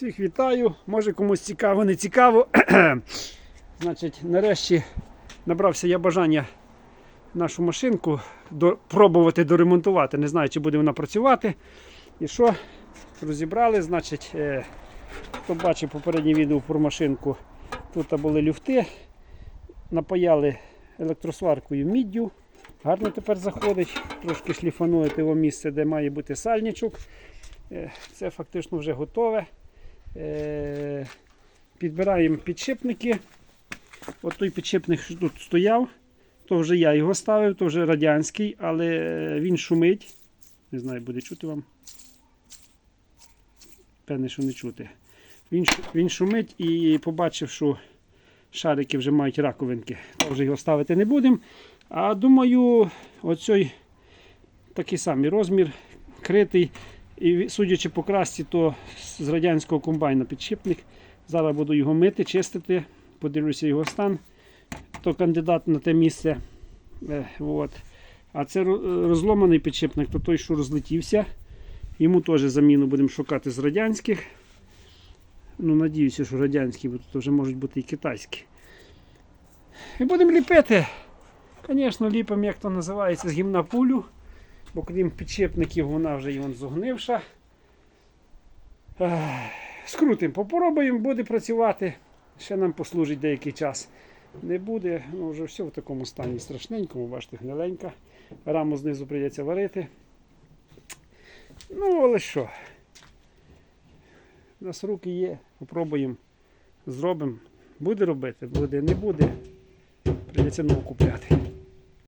Всіх вітаю. Може комусь цікаво, не цікаво. Значить, нарешті набрався я бажання нашу машинку до, пробувати доремонтувати. Не знаю, чи буде вона працювати. І що? Розібрали, значить, е, хто бачив попереднє відео про машинку, тут були люфти, напаяли електросваркою міддю. Гарно тепер заходить, трошки шліфанули того місце, де має бути сальничок. Е, Це фактично вже готове. Е, Підбираємо підшипники. От той підшипник, що тут стояв, то вже я його ставив, то вже радянський, але е, він шумить. Не знаю, буде чути вам. Певне, що не чути. Він, він шумить і побачив, що шарики вже мають раковинки. То вже його ставити не будемо. А думаю, оцей такий самий розмір, критий. І судячи по красці, то з радянського комбайна підшипник. Зараз буду його мити, чистити, подивлюся його стан. То кандидат на те місце. Е, от. А це розломаний підшипник, то той, що розлетівся. Йому теж заміну будемо шукати з радянських. Ну, надіюся, що радянські, бо тут вже можуть бути і китайські. І будемо ліпити. Звісно, ліпимо, як то називається, з гімна пулю. Бо крім підшипників, вона вже і зогнивша. Скрутимо, попробуємо, буде працювати. Ще нам послужить деякий час. Не буде, ну вже все в такому стані страшненькому, бачите, гниленька. Раму знизу прийдеться варити. Ну, але що? У нас руки є, попробуємо, зробимо. Буде робити, буде, не буде. Прийдеться нову купляти.